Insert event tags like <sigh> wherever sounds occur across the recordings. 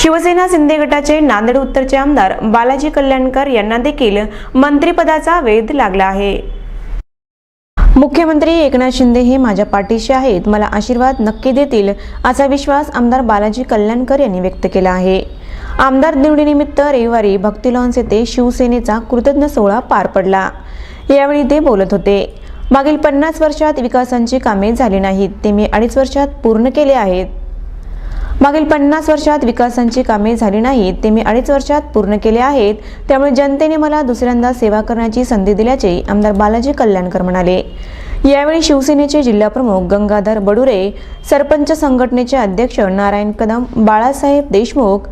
शिवसेना शिंदे गटाचे नांदेड उत्तरचे आमदार बालाजी कल्याणकर यांना देखील मंत्रिपदाचा वेध लागला आहे. मुख्यमंत्री एकनाथ शिंदे हे माझ्या पाठीशी आहेत. मला आशीर्वाद नक्की देतील असा विश्वास आमदार बालाजी कल्याणकर यांनी व्यक्त केला आहे. आमदार निवडीनिमित्त रविवारी भक्ती लॉन्स येथे शिवसेनेचा कृतज्ञ सोहळा पार पडला. यावेळी ते बोलत होते मागील पन्नास वर्षात विकासांची कामे झाली नाहीत. ते मी अडीच वर्षात पूर्ण केले आहेत. मागील पन्नास वर्षात विकासांची कामे झाली नाहीत ते मी अडीच वर्षात पूर्ण केले आहेत त्यामुळे जनतेने मला दुसऱ्यांदा सेवा करण्याची संधी दिल्याचे आमदार बालाजी कल्याणकर म्हणाले. यावेळी शिवसेनेचे जिल्हाप्रमुख गंगाधर बडुरे सरपंच संघटनेचे अध्यक्ष नारायण कदम बाळासाहेब देशमुख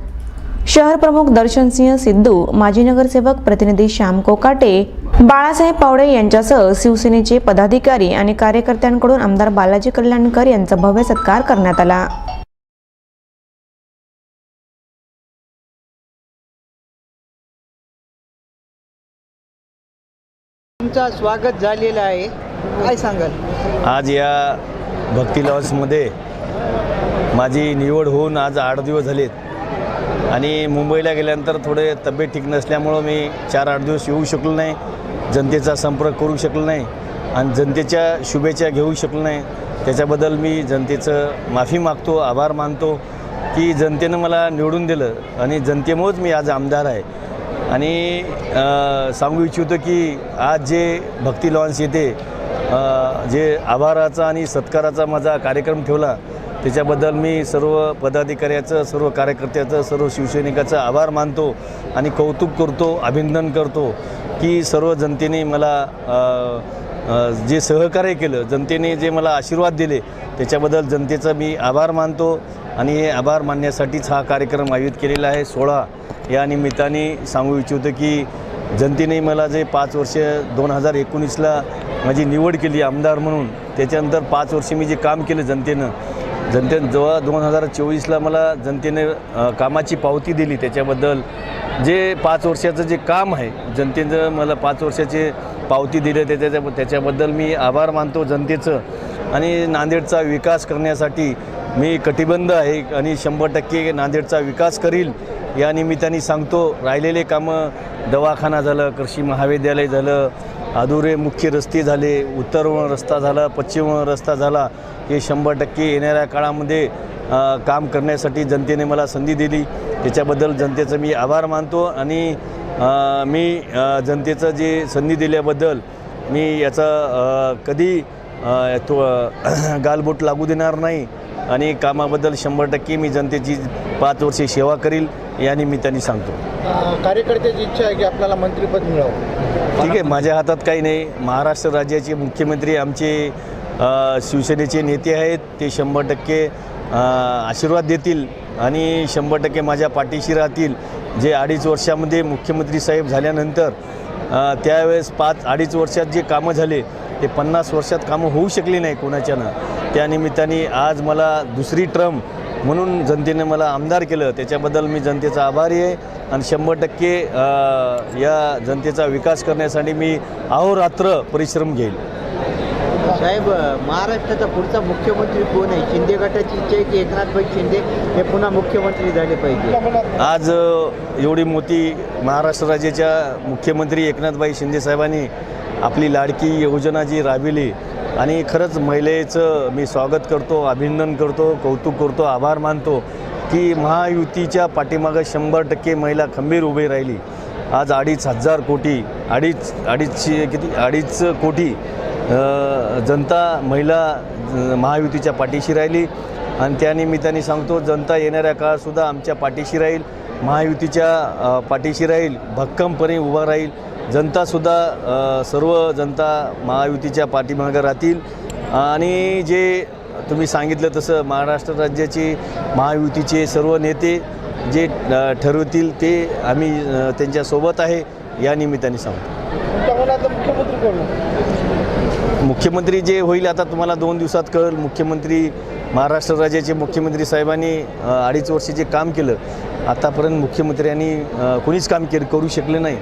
शहर प्रमुख दर्शनसिंह सिद्धू माजी नगरसेवक प्रतिनिधी श्याम कोकाटे बाळासाहेब पावडे यांच्यासह शिवसेनेचे पदाधिकारी आणि कार्यकर्त्यांकडून आमदार बालाजी कल्याणकर यांचा भव्य सत्कार करण्यात आला. तुमचा स्वागत झालेलं आहे. काय सांगाल? आज या भक्ती लॉन्समध्ये माझी निवड होऊन आज आठ दिवस झालेत. आणि मुंबईला गेल्यानंतर थोडे तब्येत ठीक नसल्यामुळं मी चार आठ दिवस येऊ शकलो नाही जनतेचा संपर्क करू शकलो नाही आणि जनतेच्या शुभेच्छा घेऊ शकलो नाही. त्याच्याबद्दल मी जनतेचं माफी मागतो आभार मानतो की जनतेनं मला निवडून दिलं आणि जनतेमुळंच मी आज आमदार आहे. आणि सांगू इच्छितो की आज जे भक्ती लॉन्स येते जे आभाराचा आणि सत्काराचा माझा कार्यक्रम ठेवला त्याच्याबद्दल मी सर्व पदाधिकाऱ्याचं सर्व कार्यकर्त्याचं सर्व शिवसैनिकाचं आभार मानतो आणि कौतुक करतो अभिनंदन करतो की सर्व जनतेने मला जे सहकार्य केलं जनतेने जे मला आशीर्वाद दिले त्याच्याबद्दल जनतेचा मी आभार मानतो. आणि हे आभार मानण्यासाठीच हा कार्यक्रम आयोजित केलेला आहे. सोळा या निमित्ताने सांगू इच्छितो की जनतेने मला जे पाच वर्ष दोन हजार एकोणीसला माझी निवड केली आमदार म्हणून त्याच्यानंतर पाच वर्ष मी जे काम केलं जनतेनं जनतेनं जेव्हा दोन हजार चोवीसला मला जनतेने कामाची पावती दिली त्याच्याबद्दल जे पाच वर्षाचं जे काम आहे जनतेनं मला पाच वर्षाचे पावती दिलं त्याच्या त्याच्याबद्दल मी आभार मानतो जनतेचं. आणि नांदेडचा विकास करण्यासाठी मी कटिबंध आहे आणि शंभर टक्के नांदेडचा विकास करील. या निमित्ताने सांगतो राहिलेले कामं दवाखाना झालं कृषी महाविद्यालय झालं अधुरे मुख्य रस्ते झाले उत्तर रस्ता झाला पश्चिम रस्ता झाला हे शंभर टक्के येणाऱ्या काळामध्ये काम करण्यासाठी जनतेने मला संधी दिली. त्याच्याबद्दल जनतेचं मी आभार मानतो आणि मी जनतेचं जे संधी दिल्याबद्दल मी याचा कधी तो <clears throat> गालबोट लागू देणार नाही. आणि कामाबद्दल शंभर टक्के मी जनतेची पाच वर्षे सेवा करील या निमित्ताने सांगतो. कार्यकर्त्याची इच्छा आहे की आपल्याला मंत्रिपद मिळावं. ठीक आहे माझ्या हातात काही नाही. महाराष्ट्र राज्याचे मुख्यमंत्री आमचे शिवसेनेचे नेते आहेत ते शंभर टक्के आशीर्वाद देतील आणि शंभर टक्के माझ्या पाठीशी राहतील. जे अडीच वर्षामध्ये मुख्यमंत्री साहेब झाल्यानंतर त्यावेळेस पाच अडीच वर्षात जे कामं झाले ते पन्नास वर्षात कामं होऊ शकली नाही कोणाच्यानं. त्यानिमित्ताने आज मला दुसरी ट्रम म्हणून जनतेने मला आमदार केलं. त्याच्याबद्दल मी जनतेचा आभारी आहे आणि शंभर टक्के या जनतेचा विकास करण्यासाठी मी अहोरात्र परिश्रम घेईल साहेब महाराष्ट्राचा पुढचा मुख्यमंत्री कोण आहे? शिंदे गटाची इच्छा आहे की एकनाथभाई शिंदे हे पुन्हा मुख्यमंत्री झाले पाहिजे? आज एवढी मोठी महाराष्ट्र राज्याच्या मुख्यमंत्री एकनाथबाई शिंदे साहेबांनी आपली लाडकी योजना जी राबविली आणि खरंच महिलेचं मी स्वागत करतो अभिनंदन करतो कौतुक करतो आभार मानतो की महायुतीच्या पाठीमागं शंभर टक्के महिला खंबीर उभी राहिली. आज अडीच हजार कोटी अडीच अडीचशे किती अडीच कोटी जनता महिला महायुतीच्या पाठीशी राहिली. आणि त्यानिमित्ताने सांगतो जनता येणाऱ्या काळातसुद्धा आमच्या पाठीशी राहील महायुतीच्या पाठीशी राहील भक्कमपणे उभा राहील. जनतासुद्धा सर्व जनता महायुतीच्या पाठीमागं राहतील. आणि जे तुम्ही सांगितलं तसं महाराष्ट्र राज्याचे महायुतीचे सर्व नेते जे ठरवतील ते आम्ही त्यांच्यासोबत आहे या निमित्ताने सांगतो. मुख्यमंत्री जे होईल आता तुम्हाला दोन दिवसात कळेल. मुख्यमंत्री महाराष्ट्र राज्याचे मुख्यमंत्री साहेबांनी अडीच वर्ष जे काम केलं आतापर्यंत मुख्यमंत्र्यांनी कोणीच काम के करू शकले नाही.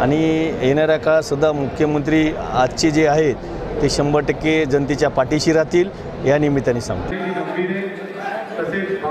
आणि येणाऱ्या काळातसुद्धा मुख्यमंत्री आजचे जे आहेत ते शंभर टक्के जनतेच्या पाठीशी राहतील या निमित्ताने सांगतो. तसेच